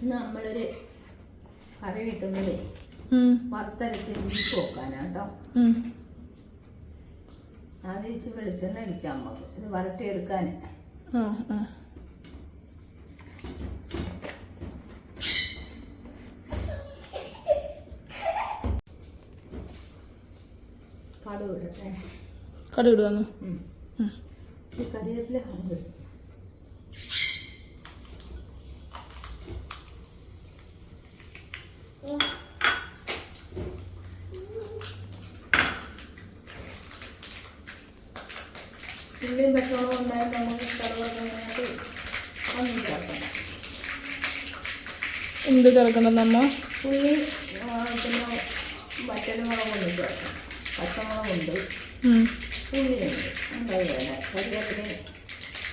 നമ്മളൊരു കറി വെക്കുന്നതേ വറുത്തരച്ച് ബീഫ്. ആദ്യം ഇച്ചിരി വെളിച്ചെണ്ണ അടിക്കാൻ നമുക്ക്. ഇത് വരട്ടിയെടുക്കാൻ കടുവിടട്ടെ. കടുവിടുവാന്ന്? കറിവേപ്പില ഉള്ളിയും പച്ചമുളകും ഉണ്ടായാൽ നമുക്ക് കറുവൊക്കെ ഒന്നും ചേർക്കണം എന്ത് ചേർക്കണം നമ്മ ഉള്ളി പിന്നെ വറ്റൽമുളകൊന്നും ചേർക്കണം പച്ചമുളകുണ്ട്. ഉള്ളിയുണ്ട്. ഉണ്ടായി വേണം. കരിവേപ്പില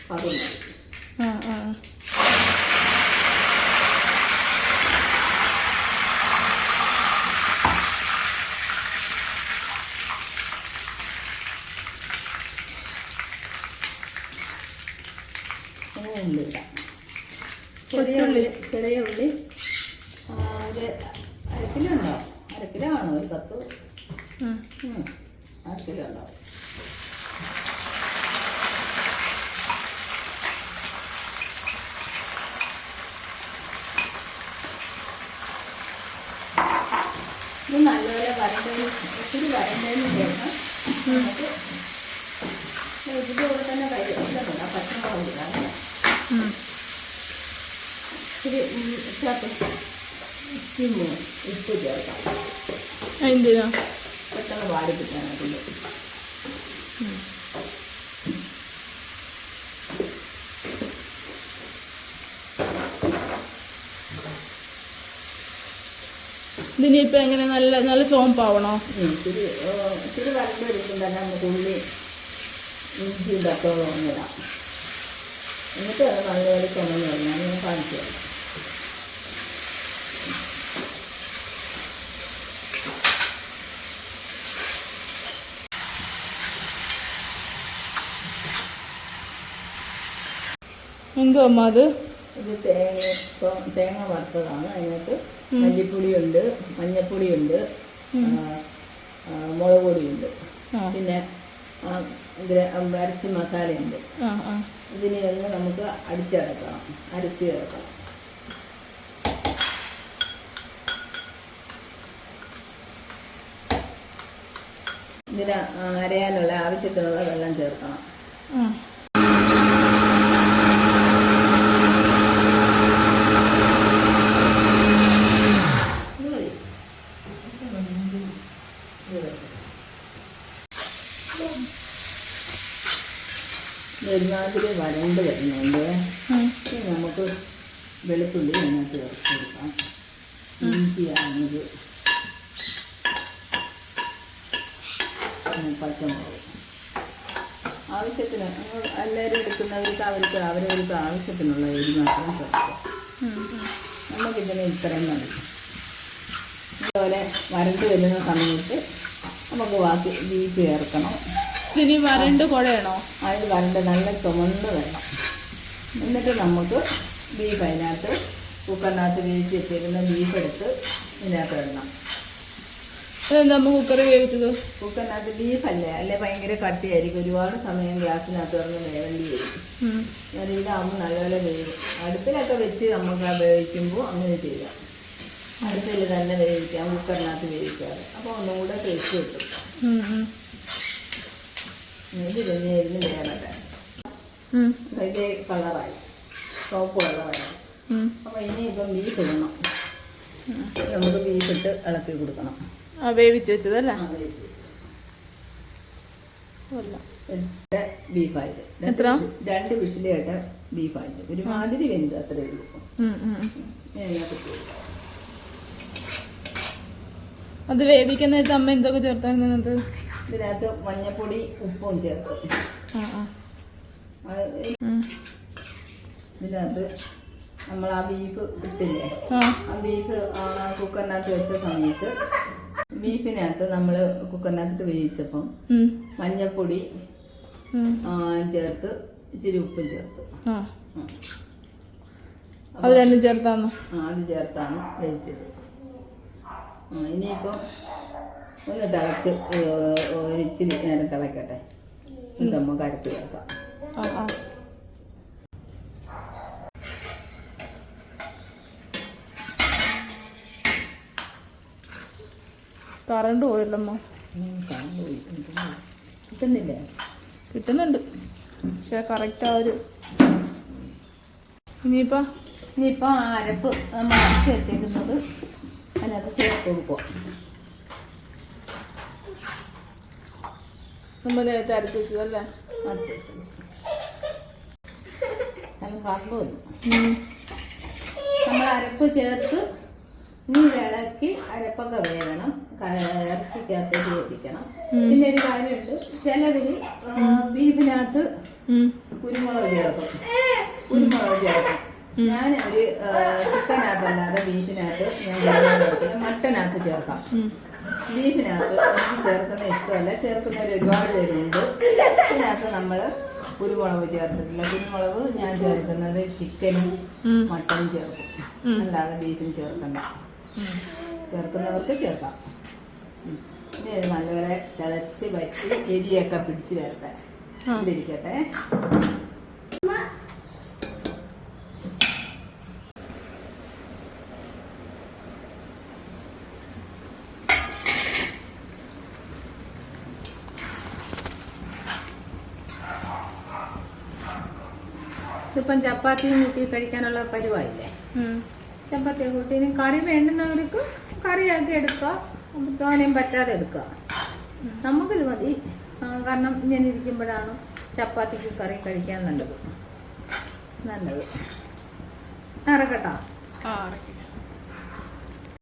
കടുക് ആ ആ. അങ്ങനെ ഉള്ളിടാം ചെറിയ ഉള്ളി ചെറിയ ഉള്ളി. ഒരു അരക്കിലോ അരക്കിലോ ആണോ ഒരു പത്ത്? അരക്കിലോ ഉണ്ടാവും ഇത് നല്ലപോലെ വരണ്ടതിന് ഒത്തിരി വരണ്ടതിന് ശേഷം നമുക്ക് ഇതിന്റെ കൂടെ തന്നെ കരിവേപ്പില പച്ചമുളക് ഇടാം. മൂ- ഉപ്പ് ചേർക്കാം. എന്തിനാ? പെട്ടെന്ന് വാടി ഇതിനിപ്പോ എങ്ങനെ? നല്ല നല്ല ചോമ്പാവണോ ഇച്ചിരി ഏ, ഇച്ചിരി വരണ്ട് വരുമ്പോൾ തന്നെ നമുക്ക് ഉള്ളി ഇഞ്ചി ഇതൊക്കെ എന്നിട്ട് അത് നല്ലപോലെ ചുമന്ന് കഴിഞ്ഞാൽ ഞാൻ കാണിച്ചു തരാം എന്തോ അമ്മ അത്? ഇത് തേങ്ങ തേങ്ങ വറുത്തതാണ്. അതിനകത്ത് മല്ലിപ്പൊടിയുണ്ട് മഞ്ഞപ്പൊടിയുണ്ട് മുളക് പൊടിയുണ്ട് പിന്നെ അരച്ച മസാലയുണ്ട്. ആ ആ. ഇതിനെ ഒന്ന് നമുക്ക് അടിച്ചിറക്കാം അരച്ച് ചേർക്കാം ഇതിന് അരയാനുള്ള ആവശ്യത്തിനുള്ള വെള്ളം ചേർക്കണം ആ ഇത് മതി. ഇത് മതി. ഇത് ഒരുമാതിരി വരണ്ട് വരുന്നുണ്ട്. നമുക്ക് വെളുത്തുള്ളി അതിനകത്ത് ചേർത്ത് കൊടുക്കാം. ഇഞ്ചിയാണിത് പച്ചമുളക്. ആവശ്യത്തിന് എല്ലാവരും എടുക്കുന്നവർക്ക് അവർക്ക് അവരവർക്ക് ആവശ്യത്തിനുള്ള എരി മാത്രം ഉം. നമുക്കിതിന് ഇത്രയും മതി അതുപോലെ വരണ്ട് വരുന്ന സമയത്ത് നമുക്ക് ബാക്കി ബീഫ് ചേർക്കണം. ഇതിനി വരണ്ട് കുഴയണോ? അതിൽ വരണ്ട് നല്ല ചുമന്ന് വേണം എന്നിട്ട് നമുക്ക് ബീഫ് അതിനകത്ത് കുക്കറിനകത്ത് വേവിച്ച് വെച്ചേക്കുന്ന ബീഫ് എടുത്ത് ഇതിനകത്ത് ഇടണം. അതെന്താ കുക്കർ വേവിച്ചത്? കുക്കറിനകത്ത് ബീഫല്ലേ അല്ലെ? ഭയങ്കര കട്ടിയായിരിക്കും. ഒരുപാട് സമയം ഗ്യാസിനകത്ത് കിടന്ന് വേവേണ്ടി വരും. അത് ഇതാകുമ്പോൾ നല്ലപോലെ വേവും. അടുപ്പിലൊക്കെ വെച്ച് നമുക്ക് വേവിക്കുമ്പോൾ അങ്ങനെ ചെയ്യാം. അടുപ്പിൽ തന്നെ വേവിക്കാം കുക്കറിനകത്ത് വേവിക്കാറ് അപ്പോൾ ഒന്നും കൂടെ ടേസ്റ്റ് കിട്ടും. ഇത് തന്നെ ഇരുന്ന് വേവട്ടെ ഉം, കളറായി. അപ്പോൾ ഇനി ഇപ്പം ബീഫ് ഇടണം. നമുക്ക് ബീഫ് ഇട്ട് ഇളക്കി കൊടുക്കണം. ആ വേവിച്ച് വെച്ചതല്ലേ എത്ര? രണ്ട് വിഷിലായിട്ട് ബീഫായിട്ട് ഒരുമാതിരി വെന്ത് അത്രേ ഉള്ളൂ അത് വേവിക്കാൻ നേരത്തെ അമ്മ എന്തൊക്കെ ചേർത്തായിരുന്നു അതിനകത്ത്? ഇതിനകത്ത് മഞ്ഞപ്പൊടി ഉപ്പും ഉം. ഇതിനകത്ത് നമ്മൾ ആ ബീഫ് ഇട്ടില്ലേ? ആ. ബീഫ് കുക്കറിനകത്ത് വെച്ച സമയത്ത് ബീഫിനകത്ത് നമ്മൾ കുക്കറിനകത്തിട്ട് വേവിച്ചപ്പം മഞ്ഞപ്പൊടി ചേർത്ത് ഇച്ചിരി ഉപ്പും ചേർത്ത്. അത് രണ്ടും ചേർത്താന്നോ? ആ, അത് ചേർത്താണ് വേവിച്ചത്. ഇനിയിപ്പോ ഇനിയിപ്പോൾ ഒന്ന് തിളച്ച് ഇച്ചിരി നേരം തിളക്കട്ടെ. എന്നിട്ട് നമുക്ക് അരപ്പ് ചേർക്കാം കറണ്ട് പോയല്ലോ ഉം, കറണ്ട് പോയി. കിട്ടുന്നില്ലേ? കിട്ടുന്നുണ്ട്. പക്ഷെ കറക്റ്റ് ആ ഒരു ഇനിയിപ്പോ? ഇനിയിപ്പോൾ ആ അരപ്പ് നമ്മൾ അരച്ച് വെച്ചേക്കുന്നത് അതിനകത്ത് ചേർത്ത് കൊടുക്കുക നമ്മൾ നേരത്തെ അരച്ച് വെച്ചതല്ലേ? അരച്ച് വെച്ചത്. നല്ല കറണ്ട് വന്നു. നമ്മൾ അരപ്പ് ചേർത്ത് ഇനി ഇളക്കി അരപ്പൊക്കെ വേകണം ഇറച്ചിക്കകത്തേക്ക് എത്തിക്കണം പിന്നെ ഒരു കാര്യമുണ്ട്. ചിലവര് ബീഫിനകത്ത്. കുരുമുളക് ചേർക്കും. കുരുമുളക് ചേർക്കും. ഞാൻ ഒരു ചിക്കനകത്തല്ലാതെ ബീഫിനകത്ത് ഞാൻ മട്ടനകത്ത് ചേർക്കാം. ബീഫിനകത്ത് എനിക്ക് ചേർക്കുന്ന ഇഷ്ടമല്ല. ചേർക്കുന്നവർ ഒരുപാട് പേരുണ്ട്. ഇതിനകത്ത് നമ്മൾ കുരുമുളക് ചേർത്തിട്ടില്ല. കുരുമുളക് ഞാൻ ചേർക്കുന്നത് ചിക്കനും. മട്ടനും ചേർക്കും. അല്ലാതെ ബീഫും ചേർക്കണ്ട. ചേർക്കുന്നവർക്ക് ചേർക്കാം. ഇത് നല്ലപോലെ തിളച്ച് വച്ച് എരിയൊക്കെ പിടിച്ച് വരട്ടെ. ആ. ഇതിപ്പം ചപ്പാത്തി കൂട്ടി കഴിക്കാനുള്ള പരുവായില്ലേ ചപ്പാത്തി കൂട്ടി കറി വേണ്ടുന്നവർക്ക് കറിയാക്കി എടുക്കുക. തോനെയും പറ്റാതെ എടുക്കുക. നമുക്കിത് മതി. കാരണം ഇങ്ങനെ ഇരിക്കുമ്പോഴാണ് ചപ്പാത്തിക്ക് കറി കഴിക്കാൻ നല്ലത്. നല്ലത്. ഇറക്കട്ടോ? ആ അടയ്ക്ക്.